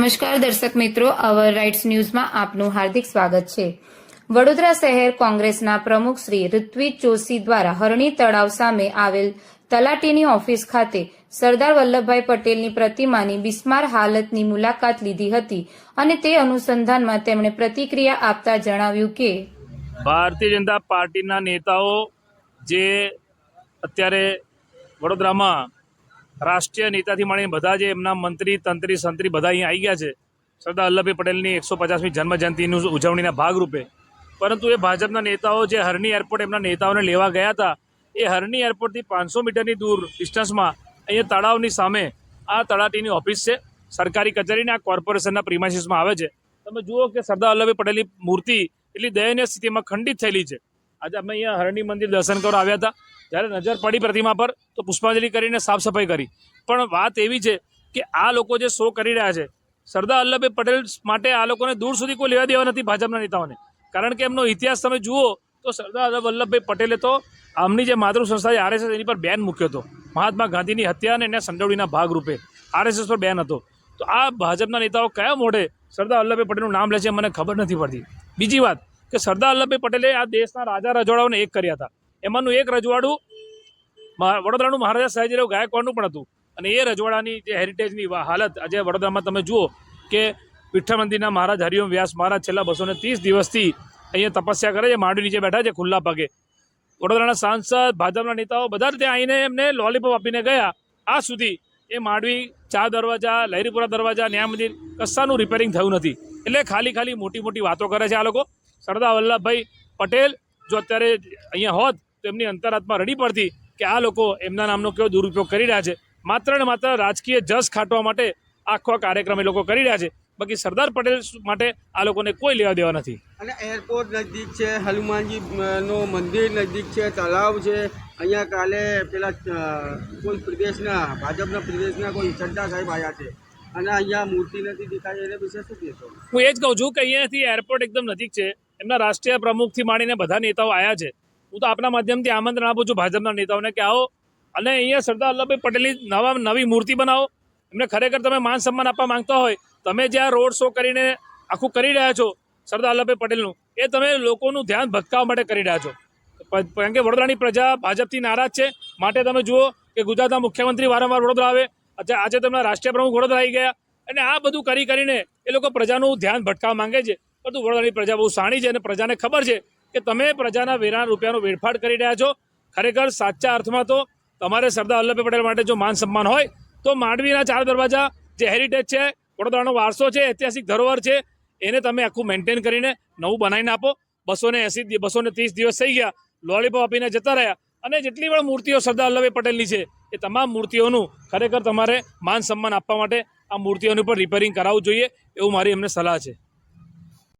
નમસ્કાર દર્શક મિત્રો અવર રાઇટ્સ ન્યૂઝમાં આપનું હાર્દિક સ્વાગત છે. વડોદરા શહેર કોંગ્રેસના પ્રમુખ શ્રી ઋત્વિજ જોશી દ્વારા હરણી તળાવ સામે આવેલ તલાટીની ઓફિસ ખાતે સરદાર વલ્લભભાઈ પટેલની પ્રતિમાની બિસ્માર હાલતની મુલાકાત લીધી હતી અને તે અનુસંધાનમાં તેમણે પ્રતિક્રિયા આપતા જણાવ્યું કે, ભારતીય જનતા પાર્ટીના નેતાઓ જે અત્યારે વડોદરામાં રાષ્ટ્રીય નેતાથી માંડીને બધા જે એમના મંત્રી, તંત્રી, સંત્રી બધા અહીંયા આવી ગયા છે. સરદાર વલ્લભભાઈ પટેલની એકસો પચાસમી જન્મજયંતિની ઉજવણીના ભાગરૂપે. પરંતુ એ ભાજપના નેતાઓ જે હરણી એરપોર્ટ એમના નેતાઓને લેવા ગયા હતા, એ હરણી એરપોર્ટથી પાંચસો મીટરની દૂર ડિસ્ટન્સમાં અહીંયા તળાવની સામે આ તળાટીની ઓફિસ છે. સરકારી કચેરીને આ કોર્પોરેશનના પ્રિમાઇસીસમાં આવે છે. તમે જુઓ કે સરદાર વલ્લભભાઈ પટેલની મૂર્તિ એટલી દયનીય સ્થિતિમાં ખંડિત થયેલી છે. આજે અમે અહીંયા હરણી મંદિર દર્શન કરવા આવ્યા હતા. જ્યારે નજર પડી પ્રતિમા પર, તો પુષ્પાંજલિ કરીને સાફ સફાઈ કરી. પણ વાત એવી છે કે આ લોકો જે શો કરી રહ્યા છે, સરદાર વલ્લભભાઈ પટેલ માટે આ લોકોને દૂર સુધી કોઈ લેવા દેવા નથી ભાજપના નેતાઓને. કારણ કે એમનો ઇતિહાસ તમે જુઓ, તો સરદાર વલ્લભભાઈ પટેલે તો આમની જે માતૃ સંસ્થા છે આરએસએસ એની પર બેન મૂક્યો હતો. મહાત્મા ગાંધીની હત્યા અને એના સંડોવણીના ભાગરૂપે આરએસએસ પર બેન હતો. તો આ ભાજપના નેતાઓ કયા મોઢે સરદાર વલ્લભભાઈ પટેલનું નામ લે છે મને ખબર નથી પડતી. બીજી વાત કે સરદાર વલ્લભભાઈ પટેલે આ દેશના રાજા રજવાડાઓને એક કર્યા હતા. એમાંનું એક રજવાડું વડોદરાનું મહારાજા સયાજીરાવ ગાયકવાડનું પણ હતું. અને એ રજવાડાની જે હેરિટેજની હાલત આજે વડોદરામાં તમે જુઓ કે વિઠ્ઠલ મંદિરના મહારાજ હરિઓમ વ્યાસ મહારાજ છેલ્લા બસો ત્રીસ દિવસથી અહીંયા તપસ્યા કરે છે, માંડવી નીચે બેઠા છે, ખુલ્લા પગે. વડોદરાના સાંસદ, ભાજપના નેતાઓ બધા ત્યાં આવીને એમને લોલીપોપ આપીને ગયા. આ સુધી એ માંડવી ચાર દરવાજા, લહેરીપુરા દરવાજા, ન્યાય મંદિર કશાનું રિપેરિંગ થયું નથી. એટલે ખાલી ખાલી મોટી મોટી વાતો કરે છે આ લોકો. સરદાર વલ્લભભાઈ પટેલ જો અત્યારે અહીંયા હોત તો એમની અંતરાત્મા રડી પડતી કે આ લોકો એમના નામનો કેવો દુરુપયોગ કરી રહ્યા છે. માત્ર ને માત્ર રાજકીય જસ ખાટવા માટે આખો કાર્યક્રમ એ લોકો કરી રહ્યા છે. બાકી સરદાર પટેલ માટે આ લોકોને કોઈ લેવા દેવા નથી. અને એરપોર્ટ નજદીક છે હનુમાનજી નો મંદિર નજીક છે તળાવ છે. અહીંયા કાલે પેલા કોઈ પ્રદેશના ભાજપના પ્રદેશના કોઈ ચડ્ડા સાહેબ આવ્યા છે. અને અહીંયા મૂર્તિ નથી દેખાય એને વિશે શું કહેશો? હું એ જ કહું છું કે અહીંયાથી એરપોર્ટ એકદમ નજીક છે. એમના રાષ્ટ્રીય પ્રમુખથી માંડીને બધા નેતાઓ આવ્યા છે. હું તો આપના માધ્યમથી આમંત્રણ આપું છું ભાજપના નેતાઓને કે આવો અને અહીંયા સરદાર વલ્લભભાઈ પટેલની નવા નવી મૂર્તિ બનાવો. એમને ખરેખર તમે માન સન્માન આપવા માંગતા હોય, તમે જ્યાં રોડ શો કરીને આખું કરી રહ્યા છો સરદાર વલ્લભભાઈ પટેલનું, એ તમે લોકોનું ધ્યાન ભટકાવવા માટે કરી રહ્યા છો. કારણ કે વડોદરાની પ્રજા ભાજપથી નારાજ છે. માટે તમે જુઓ કે ગુજરાતના મુખ્યમંત્રી વારંવાર વડોદરા આવે. અચ્છા આજે તેમના રાષ્ટ્રીય પ્રમુખ વડોદરા આવી ગયા. અને આ બધું કરી, કરીને એ લોકો પ્રજાનું ધ્યાન ભટકાવવા માંગે છે. પરંતુ વડોદરાની પ્રજા બહુ સાણી છે અને પ્રજાને ખબર છે કે તમે પ્રજાના વેરા રૂપિયાનો વેડફાટ કરી રહ્યા છો. ખરેખર સાચા અર્થમાં તો તમારે સરદાર વલ્લભભાઈ પટેલ માટે જો માન સન્માન હોય, તો માંડવીના ચાર દરવાજા જે હેરિટેજ છે, વડોદરાનો વારસો છે, ઐતિહાસિક ધરોહર છે, એને તમે આખું મેન્ટેન કરીને નવું બનાવીને આપો. બસો ને એસી બસો ને ત્રીસ દિવસ થઈ ગયા લોલીપોપ આપીને જતા રહ્યા. અને જેટલી પણ મૂર્તિઓ સરદાર વલ્લભભાઈ પટેલની છે, એ તમામ મૂર્તિઓનું ખરેખર તમારે માન સન્માન આપવા માટે આ મૂર્તિઓનું પણ રિપેરિંગ કરાવવું જોઈએ, એવું મારી એમને સલાહ છે.